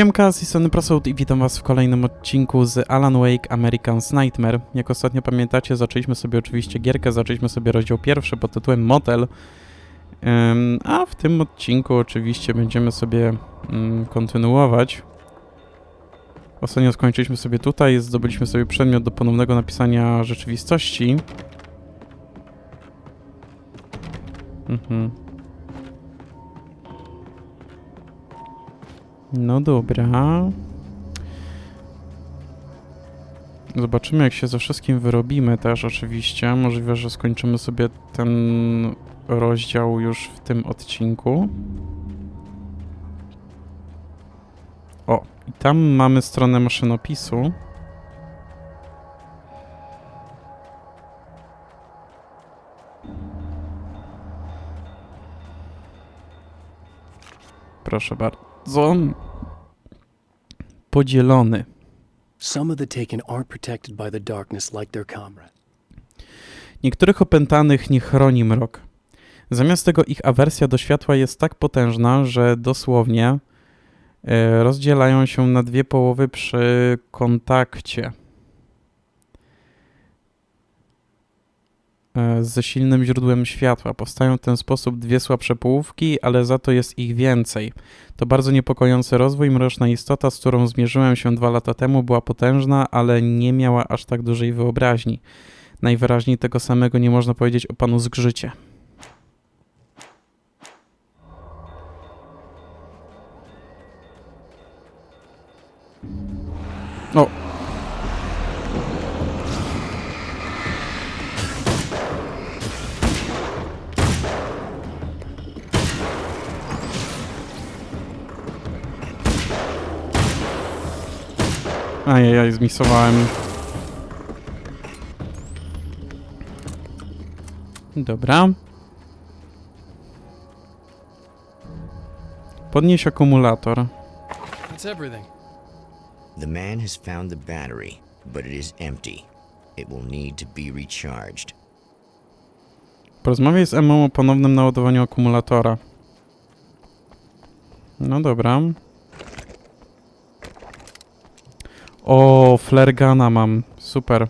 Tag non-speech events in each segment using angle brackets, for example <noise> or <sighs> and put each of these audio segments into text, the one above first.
Siemka, z tej strony Prosout i witam was w kolejnym odcinku z Alan Wake American's Nightmare. Jak ostatnio pamiętacie, zaczęliśmy sobie oczywiście gierkę, zaczęliśmy sobie rozdział pierwszy pod tytułem Motel. A w tym odcinku oczywiście będziemy sobie ym, kontynuować. Ostatnio skończyliśmy sobie tutaj, zdobyliśmy sobie przedmiot do ponownego napisania rzeczywistości. Mhm. No dobra. Zobaczymy, jak się ze wszystkim wyrobimy też oczywiście. Możliwe, że skończymy sobie ten rozdział już w tym odcinku. O, i tam mamy stronę maszynopisu. Proszę bardzo. Podzielony. Some of the Taken aren't protected by the darkness like their comrade. Niektórych opętanych nie chroni mrok. Zamiast tego ich awersja do światła jest tak potężna, że dosłownie e, rozdzielają się na dwie połowy przy kontakcie ze silnym źródłem światła. Powstają w ten sposób dwie słabsze połówki, ale za to jest ich więcej. To bardzo niepokojący rozwój. Mroczna istota, z którą zmierzyłem się dwa lata temu, była potężna, ale nie miała aż tak dużej wyobraźni. Najwyraźniej tego samego nie można powiedzieć o panu Zgrzycie. O! Ajajaj, zmisowałem. Dobra. Podnieś akumulator. That's everything. The man has found the battery, but it is empty. It will need to be recharged. Porozmawiaj z Emmą o ponownym naładowaniu akumulatora. No dobra. O, flergana mam. Super.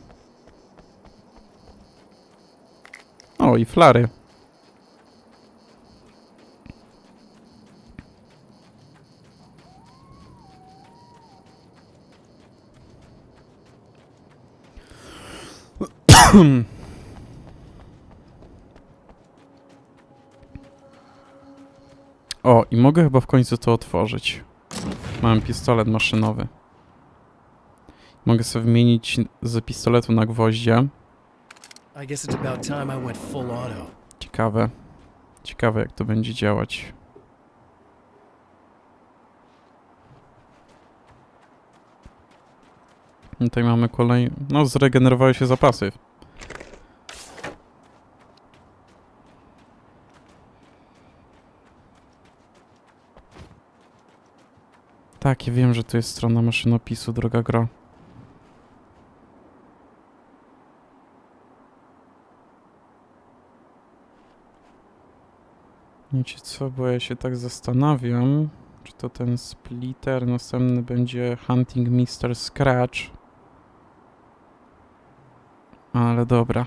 O, i flary. O, i mogę chyba w końcu to otworzyć. Mam pistolet maszynowy. Mogę sobie wymienić z pistoletu na gwoździe. Ciekawe. Ciekawe, jak to będzie działać. Tutaj mamy kolej... No, zregenerowały się zapasy. Tak, ja wiem, że to jest strona maszynopisu, droga gro. Wiecie co, bo ja się tak zastanawiam, czy to ten splitter, następny będzie Hunting Mr. Scratch. Ale dobra.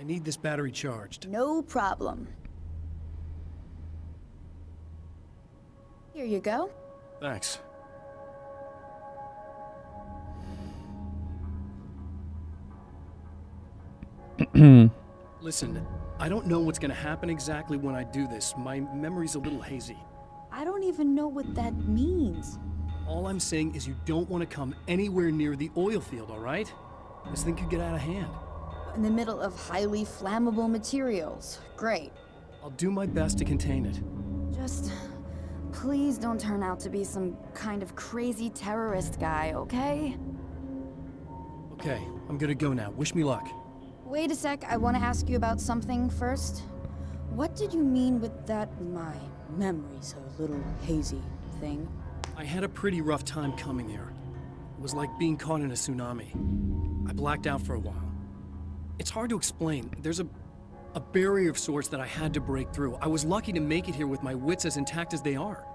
I need this battery charged. No problem. Here you go. Thanks. Hmm. Listen, I don't know what's gonna happen exactly when I do this. My memory's a little hazy. I don't even know what that means. All I'm saying is you don't want to come anywhere near the oil field, all right? This thing could get out of hand. In the middle of highly flammable materials. Great. I'll do my best to contain it. Just please don't turn out to be some kind of crazy terrorist guy, okay? Okay, I'm gonna go now. Wish me luck. Wait a sec, I want to ask you about something first. What did you mean with that my memory's a little hazy thing? I had a pretty rough time coming here. It was like being caught in a tsunami. I blacked out for a while. It's hard to explain. There's a a barrier of sorts that I had to break through. I was lucky to make it here with my wits as intact as they are.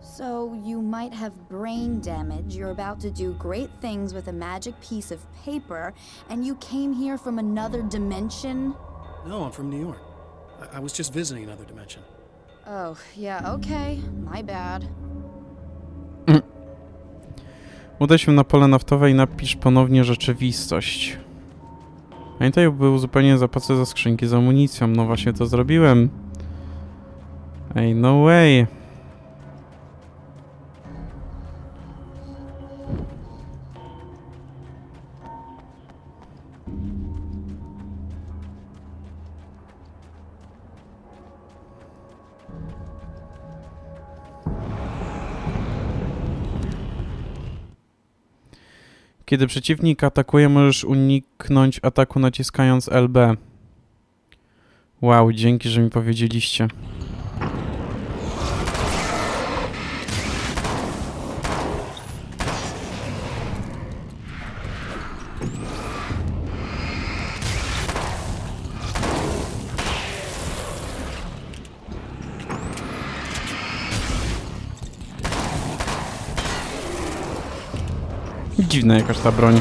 So, you might have brain damage, you're about to do great things with a magic piece of paper, and you came here from another dimension? No, I'm from New York. I, I was just visiting another dimension. Oh, yeah, okay. My bad. <clears throat> Udaj się na pole naftowe i napisz ponownie rzeczywistość. Pamiętaj, by uzupełnienie zapasy za skrzynki z amunicją. No właśnie to zrobiłem. Ej, no way. Kiedy przeciwnik atakuje, możesz uniknąć ataku naciskając LB. Wow, dzięki, że mi powiedzieliście. Dziwna jakaś ta broń.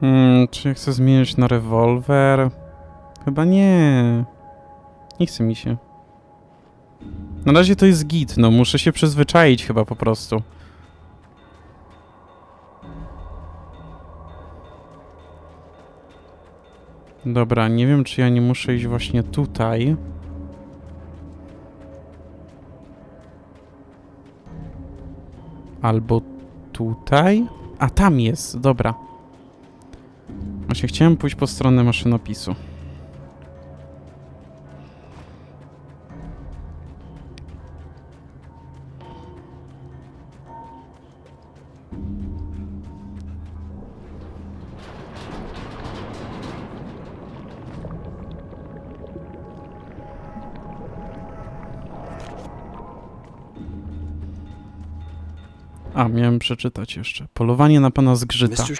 Hmm, czy chcę zmienić na rewolwer? Chyba nie. Nie chce mi się. Na razie to jest git, no muszę się przyzwyczaić chyba po prostu. Dobra, nie wiem czy ja nie muszę iść właśnie tutaj. Albo tutaj? A tam jest, dobra. Właśnie chciałem pójść po stronę maszynopisu. Przeczytać jeszcze. Polowanie na pana zgrzyta. Mr.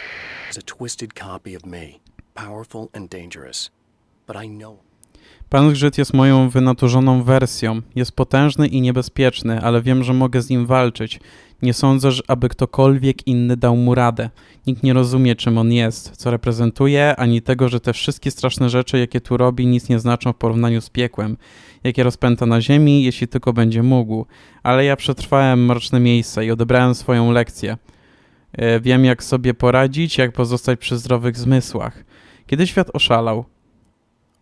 Pan zgrzyt jest moją wynaturzoną wersją. Jest potężny i niebezpieczny, ale wiem, że mogę z nim walczyć. Nie sądzę, że aby ktokolwiek inny dał mu radę. Nikt nie rozumie, czym on jest, co reprezentuje, ani tego, że te wszystkie straszne rzeczy, jakie tu robi, nic nie znaczą w porównaniu z piekłem, jakie rozpęta na ziemi, jeśli tylko będzie mógł. Ale ja przetrwałem mroczne miejsca i odebrałem swoją lekcję. E, Wiem, jak sobie poradzić, jak pozostać przy zdrowych zmysłach. Kiedy świat oszalał,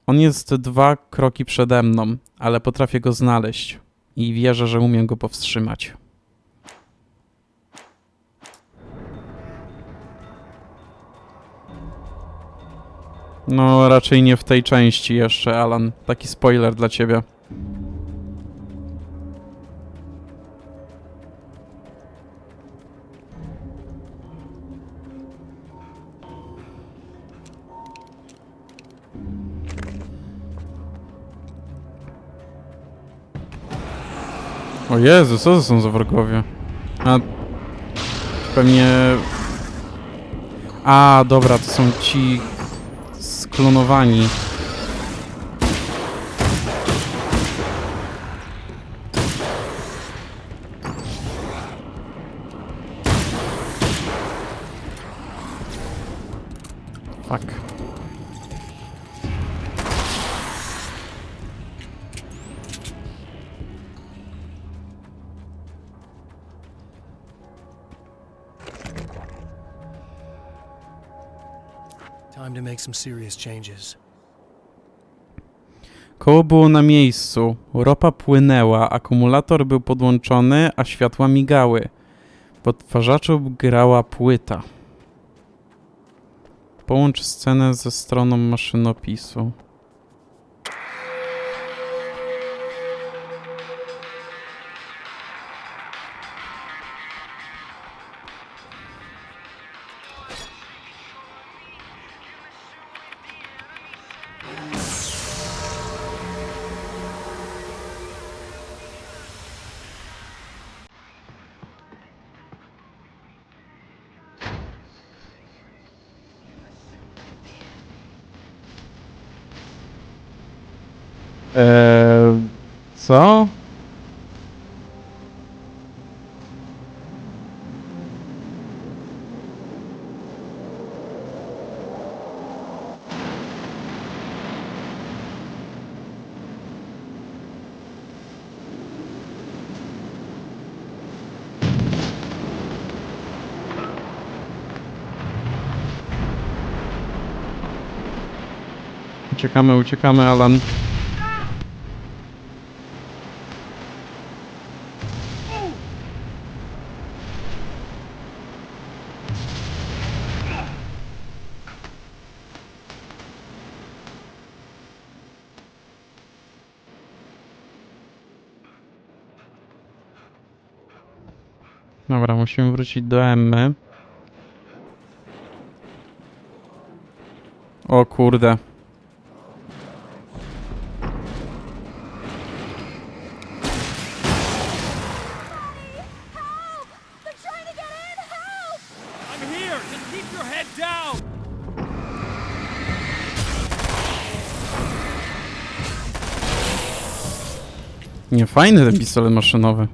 on jest dwa kroki przede mną, ale potrafię go znaleźć i wierzę, że umiem go powstrzymać. No, raczej nie w tej części jeszcze, Alan. Taki spoiler dla ciebie. O Jezu, co to są za wrogowie? A... Pewnie... A, dobra, to są ci... sklonowani. Serious changes. Koło było na miejscu, ropa płynęła, akumulator był podłączony, a światła migały. W odtwarzaczu grała płyta. Połącz scenę ze stroną maszynopisu. Uciekamy, uciekamy, Alan. Dobra, musimy wrócić do Emmy. O kurde. Nie, fajny ten pistolet maszynowy.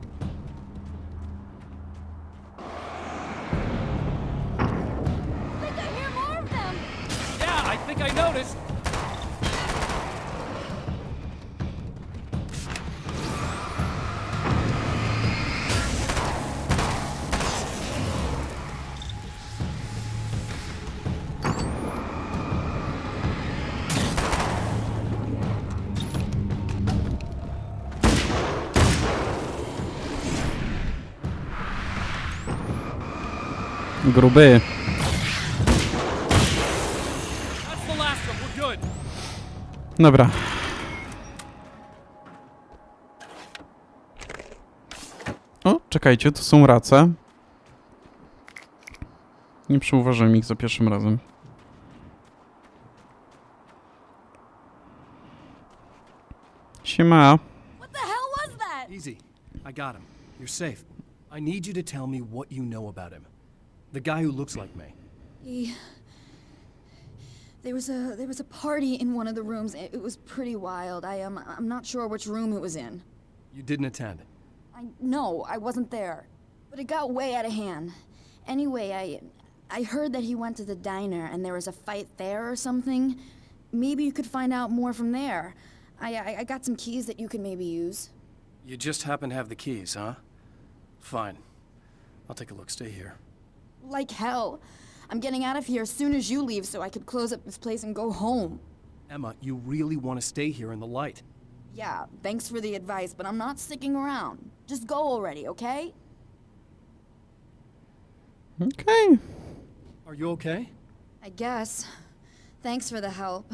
Gruby. Dobra. O, czekajcie, tu są race. Nie przyuważyłem ich za pierwszym razem. Siema. Easy. I got him. You're safe. I need you to tell me what you know about him. The guy who looks like me. He... There was a there was a party in one of the rooms. It, it was pretty wild. I um I'm not sure which room it was in. You didn't attend. I no, I wasn't there. But it got way out of hand. Anyway, I I heard that he went to the diner and there was a fight there or something. Maybe you could find out more from there. I I, I got some keys that you could maybe use. You just happen to have the keys, huh? Fine. I'll take a look. Stay here. Like hell. I'm getting out of here as soon as you leave so I could close up this place and go home. Emma, you really want to stay here in the light. Yeah, thanks for the advice, but I'm not sticking around. Just go already, okay? Okay. Are you okay? I guess. Thanks for the help.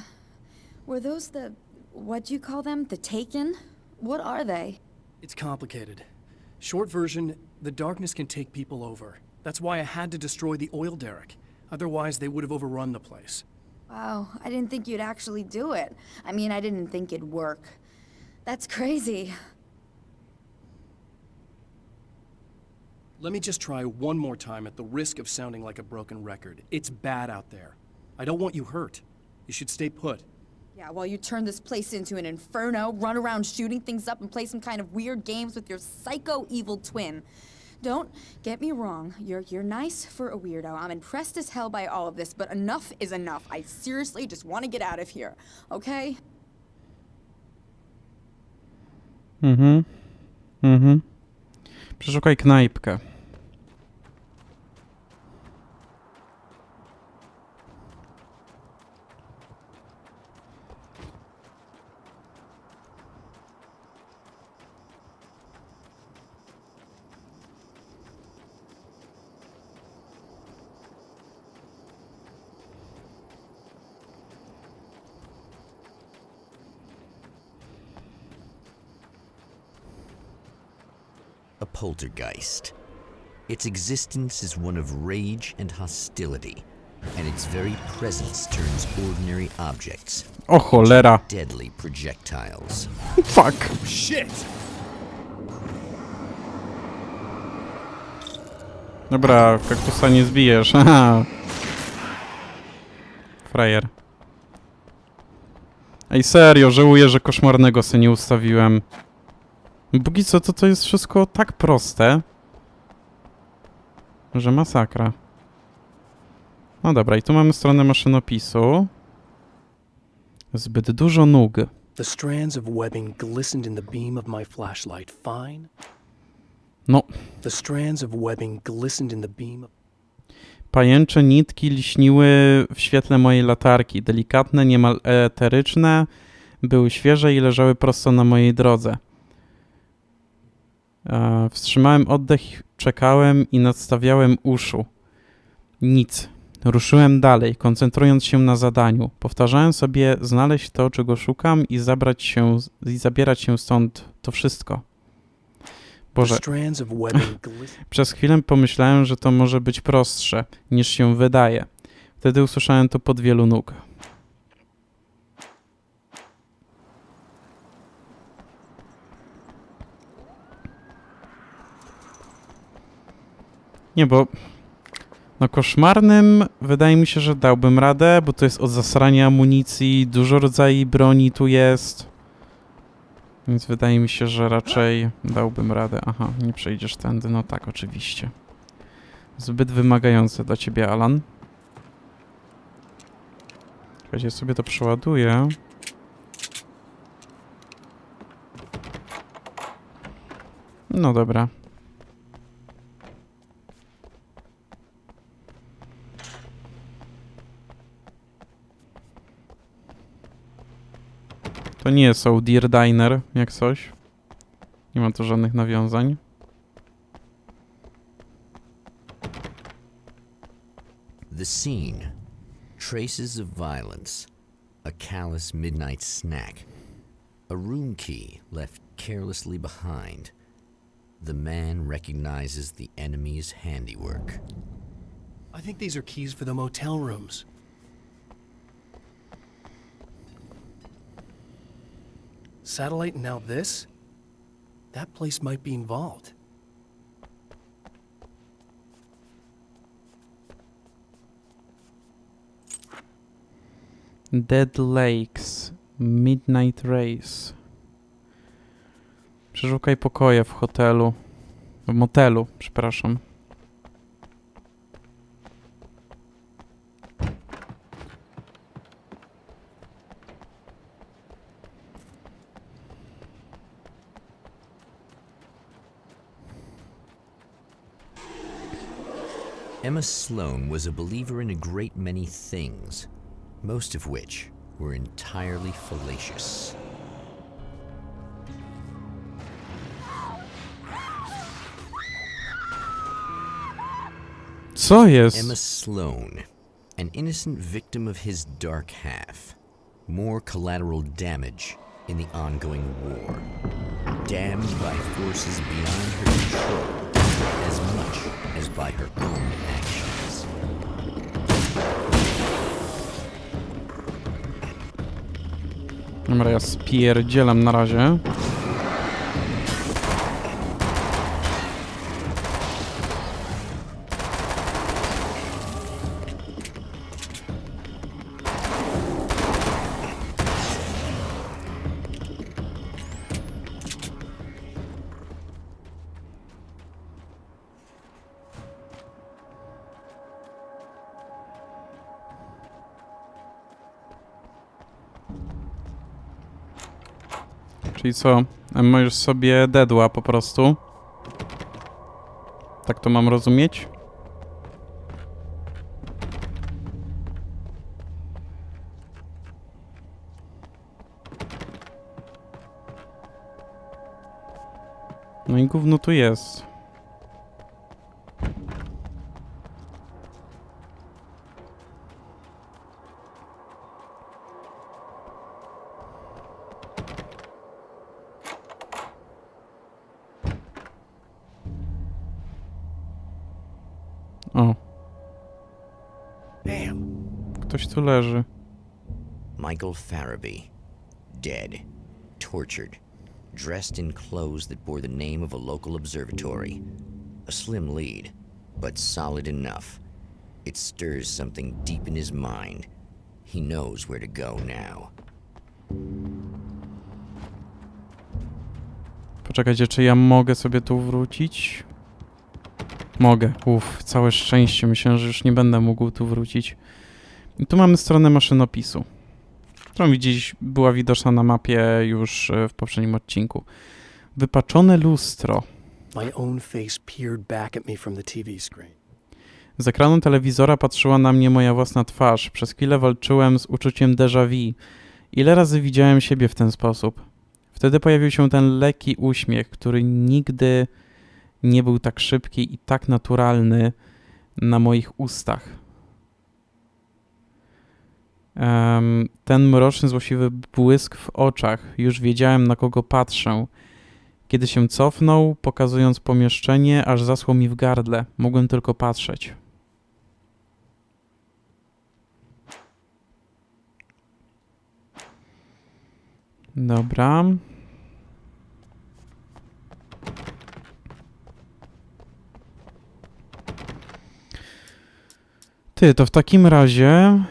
Were those the. what do you call them? The Taken? What are they? It's complicated. Short version the darkness can take people over. That's why I had to destroy the oil derrick. Otherwise, they would have overrun the place. Wow, I didn't think you'd actually do it. I mean, I didn't think it'd work. That's crazy. Let me just try one more time at the risk of sounding like a broken record. It's bad out there. I don't want you hurt. You should stay put. Yeah, while you turn this place into an inferno, run around shooting things up, and play some kind of weird games with your psycho evil twin. Don't get me wrong, you're you're nice for a weirdo. I'm impressed as hell by all of this, but enough is enough. I seriously just want to get out of here, okay? Mhm. Mhm. Przeszukaj knajpkę. A poltergeist. Its existence is one of rage and hostility, and its very presence turns ordinary objects O cholera. deadly projectiles. Fuck. Shit! Dobra, kaktusa nie zbijesz. haha. <laughs> Frajer. Ej, serio, żałuję, że koszmarnego se nie ustawiłem. Póki co, to to jest wszystko tak proste, że masakra. No dobra, i tu mamy stronę maszynopisu. Zbyt dużo nóg. The strands of webbing glistened in the beam of my flashlight. Fine. No, The strands of webbing glistened in the beam of. pajęcze nitki liśniły w świetle mojej latarki. Delikatne, niemal eteryczne, były świeże i leżały prosto na mojej drodze. E, wstrzymałem oddech, czekałem i nadstawiałem uszu. Nic. Ruszyłem dalej, koncentrując się na zadaniu. Powtarzałem sobie znaleźć to, czego szukam i zabrać się, i zabierać się stąd to wszystko. Boże, <laughs> przez chwilę pomyślałem, że to może być prostsze niż się wydaje. Wtedy usłyszałem to pod wielu nóg. Nie, bo no koszmarnym wydaje mi się, że dałbym radę, bo to jest od zasrania amunicji, dużo rodzajów broni tu jest. Więc wydaje mi się, że raczej dałbym radę. Aha, nie przejdziesz tędy. No tak, oczywiście. Zbyt wymagające dla ciebie, Alan. Czekajcie, ja sobie to przeładuję. No dobra. To nie są Deer Diner, jak coś. Nie ma tu żadnych nawiązań. The scene traces of violence, a callous midnight snack, a room key left carelessly behind. The man recognizes the enemy's handiwork. I think these are keys for the motel rooms. Satellite and now this? That place might be involved. Dead Lakes. Midnight Race. Przeszukaj pokoje w hotelu. W motelu, przepraszam. Emma Sloan was a believer in a great many things, most of which were entirely fallacious. Co jest? Emma Sloan, an innocent victim of his dark half. More collateral damage in the ongoing war. Damned by forces beyond her control as much as by her own actions. Dobra, ja spierdzielam na razie. Czyli co? Już sobie dedła po prostu. Tak to mam rozumieć? No i gówno tu jest. Tu leży. Michael Farabee, dead, tortured, dressed in clothes that bore the name of a local observatory. A slim lead, but solid enough. It stirs something deep in his mind. He knows where to go now. Poczekajcie, czy ja mogę sobie tu wrócić? Mogę. Uff, całe szczęście. Myślałem, że już nie będę mógł tu wrócić. I tu mamy stronę maszynopisu, którą widzieć była widoczna na mapie już e, w poprzednim odcinku. Wypaczone lustro. My own face peered back at me from the TV screen. Z ekranu telewizora patrzyła na mnie moja własna twarz. Przez chwilę walczyłem z uczuciem déjà vu. Ile razy widziałem siebie w ten sposób? Wtedy pojawił się ten lekki uśmiech, który nigdy nie był tak szybki i tak naturalny na moich ustach. Ten mroczny, złośliwy błysk w oczach. Już wiedziałem, na kogo patrzę. Kiedy się cofnął, pokazując pomieszczenie, aż zasło mi w gardle. Mogłem tylko patrzeć. Dobra. Ty, to w takim razie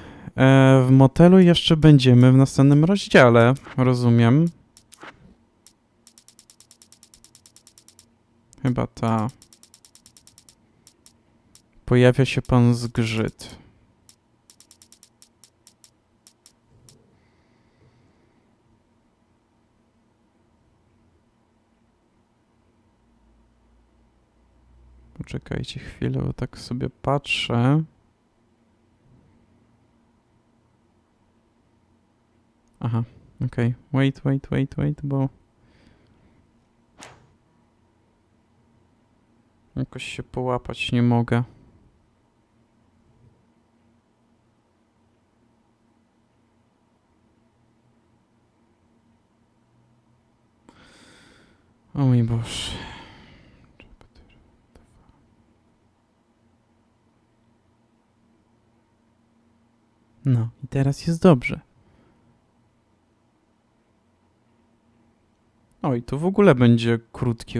w motelu jeszcze będziemy w następnym rozdziale, rozumiem. Chyba ta. Pojawia się pan zgrzyt. Poczekajcie chwilę, bo tak sobie patrzę. Aha, okej. Wait, wait, wait, wait, bo... Jakoś się połapać nie mogę. O mój Boże. No, i teraz jest dobrze. Oj, to w ogóle będzie krótki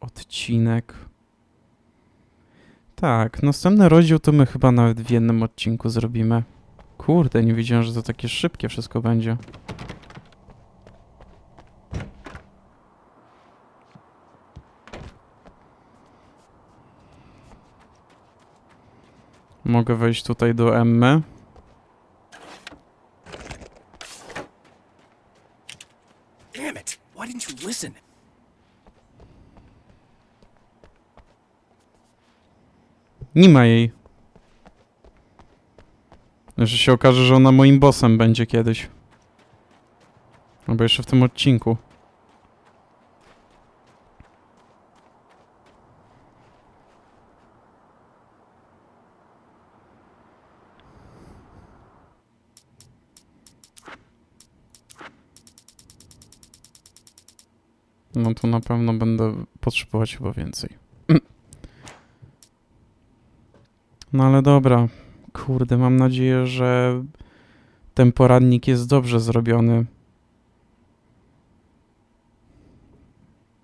odcinek. Tak, następny rozdział to my chyba nawet w jednym odcinku zrobimy. Kurde, nie wiedziałem, że to takie szybkie wszystko będzie. Mogę wejść tutaj do Emmy. Nie ma jej. Że się okaże, że ona moim bossem będzie kiedyś. Albo jeszcze w tym odcinku. No to na pewno będę potrzebować chyba więcej. No ale dobra. Kurde, mam nadzieję, że ten poradnik jest dobrze zrobiony.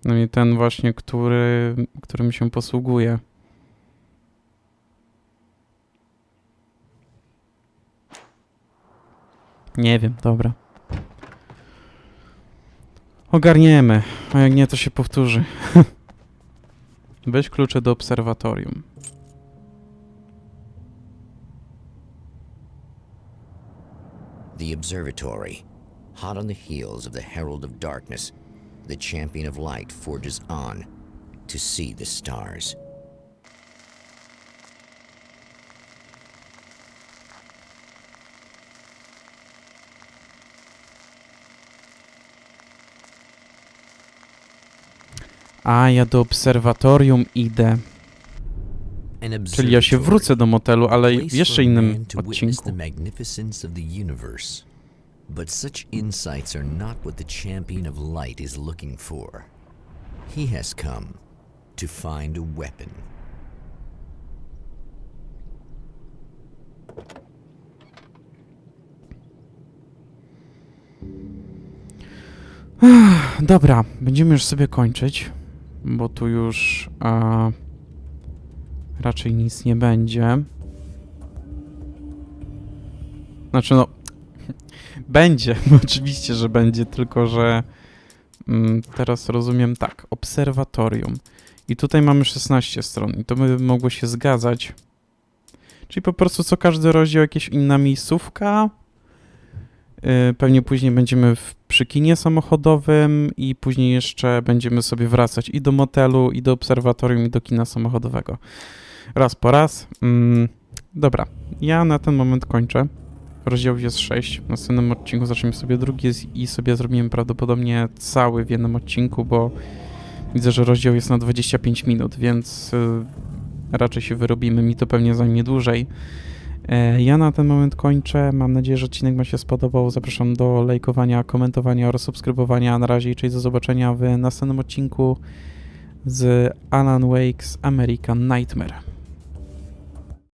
No i ten właśnie, który, którym się posługuje. Nie wiem, dobra. Ogarniemy, a jak nie, to się powtórzy. <laughs> Weź klucze do obserwatorium. The observatory. Hot on the heels of the Herald of Darkness, the champion of light forges on to see the stars. A, ja do obserwatorium idę. Czyli ja się wrócę do motelu, ale w jeszcze innym odcinku. But such insights are not what the champion of light is looking for. He has come to find a weapon. <sighs> Dobra, będziemy już sobie kończyć, bo tu już a, raczej nic nie będzie. Znaczy no, <laughs> Będzie, <laughs> oczywiście, że będzie, tylko że mm, teraz rozumiem tak, obserwatorium. I tutaj mamy 16 stron i to by mogło się zgadzać. Czyli po prostu co każdy rozdział jakieś inna miejscówka. Yy, Pewnie później będziemy w, przy kinie samochodowym i później jeszcze będziemy sobie wracać i do motelu, i do obserwatorium, i do kina samochodowego. Raz po raz. Mm, dobra, ja na ten moment kończę. Rozdziałów jest 6. W następnym odcinku zaczniemy sobie drugi i sobie zrobimy prawdopodobnie cały w jednym odcinku, bo widzę, że rozdział jest na 25 minut, więc y, raczej się wyrobimy. Mi to pewnie zajmie dłużej. E, Ja na ten moment kończę. Mam nadzieję, że odcinek Wam się spodobał. Zapraszam do lajkowania, komentowania oraz subskrybowania. Na razie i cześć do zobaczenia w następnym odcinku z Alan Wake's American Nightmare.